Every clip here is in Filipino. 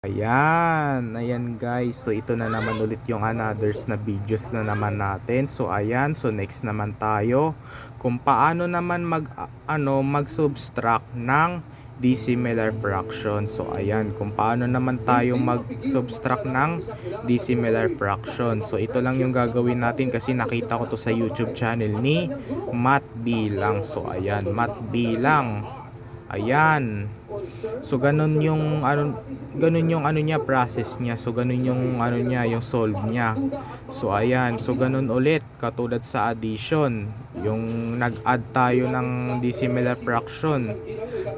Ayan, ayan guys. So ito na naman ulit yung anothers na videos na naman natin. So ayan, so next naman tayo kung paano naman mag ano mag-subtract ng dissimilar fraction. So ayan, kung paano naman tayo mag-subtract ng dissimilar fraction. So ito lang yung gagawin natin kasi nakita ko to sa YouTube channel ni Matt Bilang. So ayan, Matt Bilang. Ayan. So ganun yung ano ganun yung ano niya process niya. So ganun yung ano niya, yung solve niya. So ayan, so ganun ulit katulad sa addition, yung nag-add tayo ng dissimilar fraction.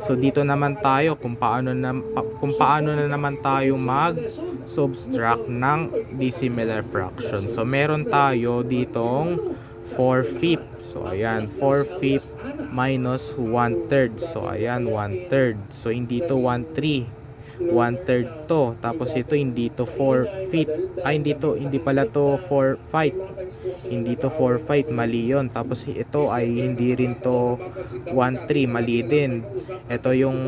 So dito naman tayo kung paano na kung paano na naman tayo mag subtract ng dissimilar fraction. So meron tayo ditong 4 fifth. So ayan, 4 fifth minus 1 third. So ayan, 1 third. So hindi to 1 3. 1 third to. Tapos ito hindi to 4 feet. Ay hindi to, hindi pala to 4 5. Hindi to 4 5, mali yon. Tapos ito ay hindi rin to 1 3, mali din. Ito yung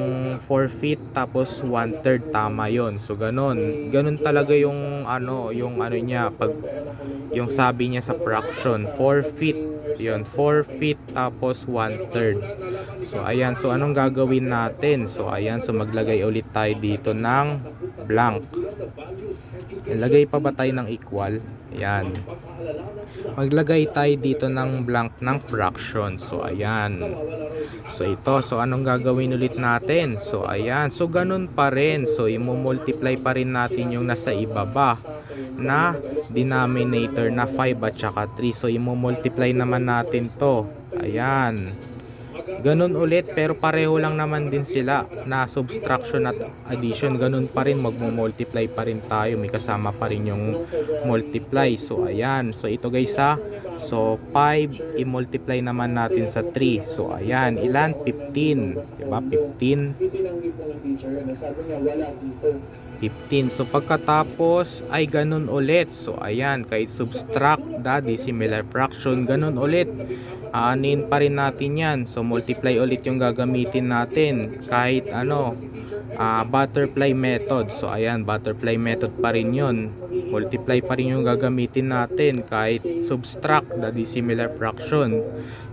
4 feet tapos 1 third tama yon. So ganon. Ganon talaga yung ano, yung ano niya pag yung sabi niya sa fraction 4 feet yun 4 feet tapos 1 third so ayan so anong gagawin natin so ayan so maglagay ulit tayo dito ng blank. Ilagay pa ba tayo ng equal? Ayan. Maglagay tayo dito ng blank ng fraction. So ayan. So ito. So anong gagawin ulit natin? So ayan. So ganun pa rin. So imo-multiply pa rin natin yung nasa ibaba na denominator na 5 at saka 3 so imo-multiply naman natin to. Ayan ganun ulit pero pareho lang naman din sila na subtraction at addition. Ganun pa rin magmo-multiply pa rin tayo. May kasama pa rin yung multiply. So ayan. So ito guys ha. So 5 i-multiply naman natin sa 3 so ayan. Ilan? 15 diba? 15 15. So pagkatapos ay ganun ulit. So ayan, kahit subtract the dissimilar fraction, ganun ulit. Aanin pa rin natin yan. So multiply ulit yung gagamitin natin. Kahit ano, ah, butterfly method. So ayan, butterfly method pa rin yun. Multiply pa rin yung gagamitin natin kahit subtract the dissimilar fraction.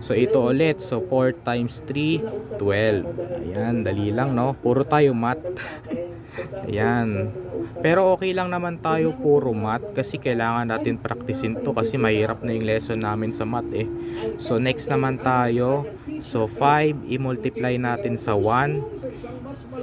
So ito ulit. So 4 times 3, 12. Ayan, dali lang no. Puro tayo math. Ayan. Pero okay lang naman tayo puro math kasi kailangan natin praktisin to kasi mahirap na yung lesson namin sa math eh. So next naman tayo. So 5 i-multiply natin sa 1. 5.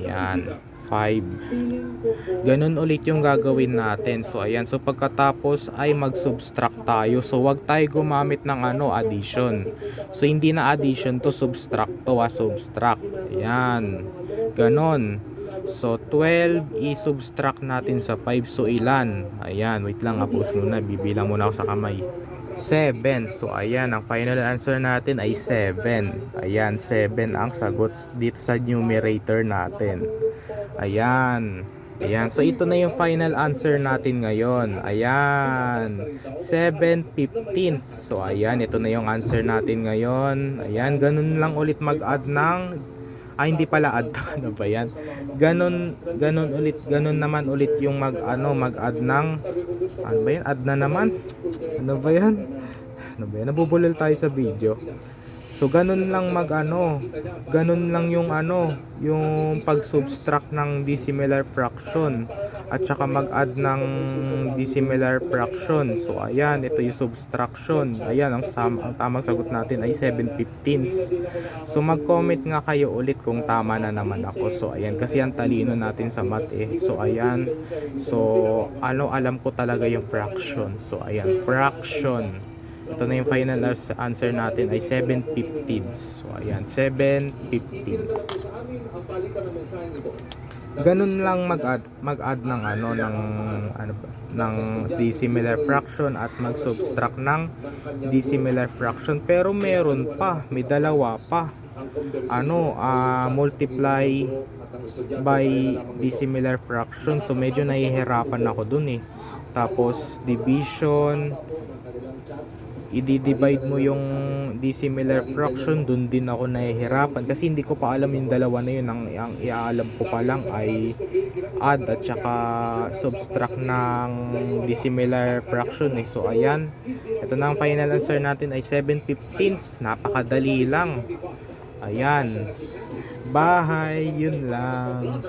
Ayan. 5. Ganun ulit yung gagawin natin. So ayan. So pagkatapos ay mag-subtract tayo. So wag tayo gumamit ng ano addition. So hindi na addition to subtract to ah, subtract. Ayan. Ganon. So 12 i-subtract natin sa 5 so ilan? Ayan, wait lang hapos muna, bibilang muna ako sa kamay. 7. So ayan, ang final answer natin ay 7. Ayan, 7 ang sagot dito sa numerator natin. Ayan. Ayan, so ito na yung final answer natin ngayon. Ayan, 7 15 So ayan, ito na yung answer natin ngayon. Ayan, ganun lang ulit mag-add ng ah hindi pala add ano ba yan? Ganun ganun ulit ganun naman ulit yung mag ano mag-add ng ano ba yan? Add na naman. Ano ba yan? Ano ba yan? Nabubulol tayo sa video. So ganun lang mag ano ganun lang yung ano yung pag subtract ng dissimilar fraction at saka mag-add ng dissimilar fraction so ayan ito yung subtraction ayan ang, sam- ang tamang sagot natin ay 7 15 So mag-comment nga kayo ulit kung tama na naman ako. So ayan kasi ang talino natin sa math eh. So ayan. So ano alam ko talaga yung fraction. So ayan, fraction. Ito na yung final answer natin ay 7 15 So ayan, 7 15 Ganun lang mag-add mag-add ng ano ng ano ng dissimilar fraction at mag-subtract ng dissimilar fraction pero meron pa, may dalawa pa. Ano, ah, multiply by dissimilar fraction. So medyo nahihirapan ako dun eh. Tapos division, i-divide mo yung dissimilar fraction, dun din ako nahihirapan kasi hindi ko pa alam yung dalawa na yun. Ang, ang iaalam ko pa lang ay add at saka subtract ng dissimilar fraction eh. So ayan, ito na ang final answer natin ay 7 15 Napakadali lang. Ayan. Bahay, yun lang.